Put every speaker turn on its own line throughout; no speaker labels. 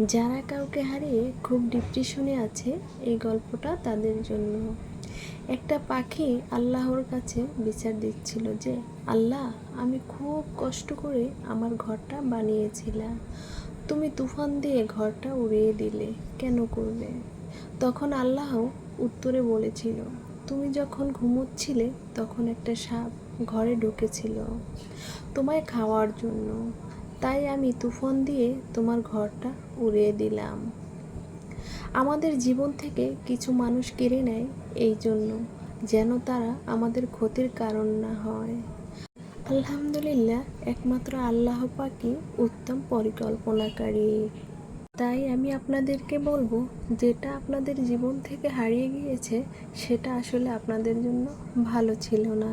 যারা কাউকে হারিয়ে খুব ডিপ্রেশনে আছে, এই গল্পটা তাদের জন্য। একটা পাখি আল্লাহর কাছে বিচার দিচ্ছিল যে, আল্লাহ, আমি খুব কষ্ট করে আমার ঘরটা বানিয়েছিলাম। তুমি তুফান দিয়ে ঘরটা উড়িয়ে দিলে, কেন করবে তখন আল্লাহ উত্তরে বলেছিল, তুমি যখন ঘুমোচ্ছিলে, তখন একটা সাপ ঘরে ঢুকেছিল তোমায় খাওয়ার জন্য। তাই আমি তুফান দিয়ে তোমার ঘরটা উড়িয়ে দিলাম। আমাদের জীবন থেকে কিছু মানুষ কেড়ে নেয় এই জন্য, যেন তারা আমাদের ক্ষতির কারণ না হয়। আলহামদুলিল্লাহ, একমাত্র আল্লাহ পাকি উত্তম পরিকল্পনাকারী। তাই আমি আপনাদেরকে বলব, যেটা আপনাদের জীবন থেকে হারিয়ে গিয়েছে, সেটা আসলে আপনাদের জন্য ভালো ছিল না।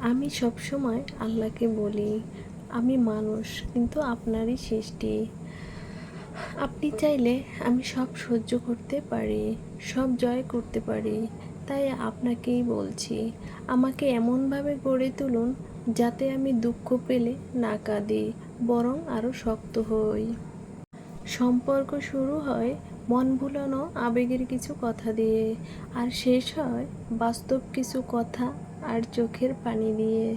আমি সবসময় আল্লাহকে বলি আমি মানুষ, কিন্তু আপনারই সৃষ্টি। আপনি চাইলে আমি সব সহ্য করতে পারি, সব জয় করতে পারি, তাই আপনাকেই বলছি, আমাকে এমনভাবে গড়ে তুলুন যাতে আমি দুঃখ পেলে না কাঁদি, বরং আরও শক্ত হই। সম্পর্ক শুরু হয় মন ভুলানো আবেগের কিছু কথা দিয়ে, আর শেষ হয় বাস্তব কিছু কথা আর চোখের পানি দিয়ে।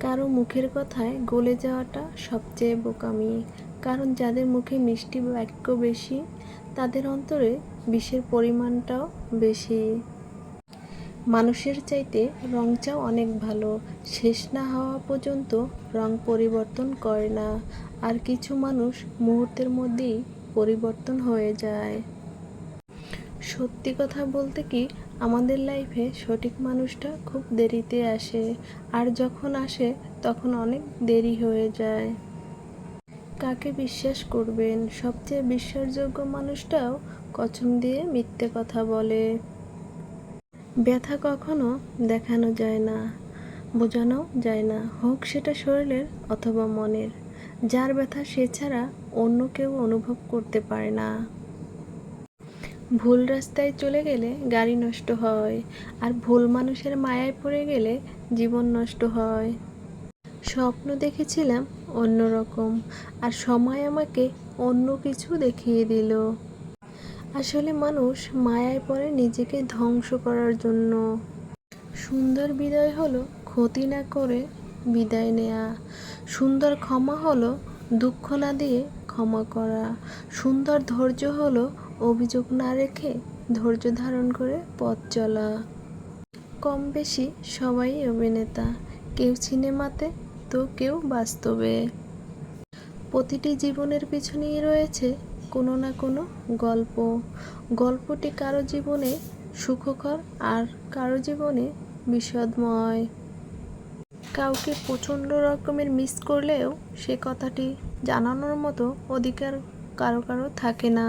কারও মুখের কথায় গলে যাওয়াটা সবচেয়ে বোকামি। কারণ যাদের মুখে মিষ্টি বাক্য বেশি, তাদের অন্তরে বিষের পরিমাণটাও বেশি। মানুষের চাইতে রংটাও অনেক ভালো। শেষ না হওয়া পর্যন্ত রং পরিবর্তন করে না। আর কিছু মানুষ মুহূর্তের মধ্যেই পরিবর্তন হয়ে যায়। সত্যি কথা বলতে কি আমাদের লাইফে সঠিক মানুষটা খুব দেরিতে আসে, আর যখন আসে তখন অনেক দেরি হয়ে যায়। কাকে বিশ্বাস করবেন? সবচেয়ে বিশ্বাসযোগ্য মানুষটাও কচম দিয়ে মিথ্যে কথা বলে। ব্যথা কখনো দেখানো যায় না, বোঝানো যায় না, হোক সেটা শরীরের অথবা মনের। যার ব্যথা সে ছাড়া অন্য কেউ অনুভব করতে পারে না। ভুল রাস্তায় চলে গেলে গাড়ি নষ্ট হয় আর ভুল মানুষের মায়ায় পড়ে গেলে জীবন নষ্ট হয়। স্বপ্ন দেখেছিলাম অন্যরকম আর সময় আমাকে অন্য কিছু দেখিয়ে দিল। আসলে মানুষ মায়ায় পড়ে নিজেকে ধ্বংস করার জন্য। সুন্দর বিদায় হলো ক্ষতি না করে বিদায় নেয়া। সুন্দর ক্ষমা হলো দুঃখ না দিয়ে ক্ষমা করা। সুন্দর ধৈর্য হলো অভিযোগ না রেখে ধৈর্য ধারণ করে পথ চলা। কম বেশি সবাই অভিনেতা, কেউ সিনেমাতে, তো কেউ বাস্তবে। প্রতিটি জীবনের পিছনেই রয়েছে কোনো না কোনো গল্প। গল্পটি কারও জীবনে সুখকর আর কারও জীবনে বিষাদময়। কাউকে প্রচণ্ড রকমের মিস করলেও সে কথাটি জানানোর মতো অধিকার কারও কারও থাকে না।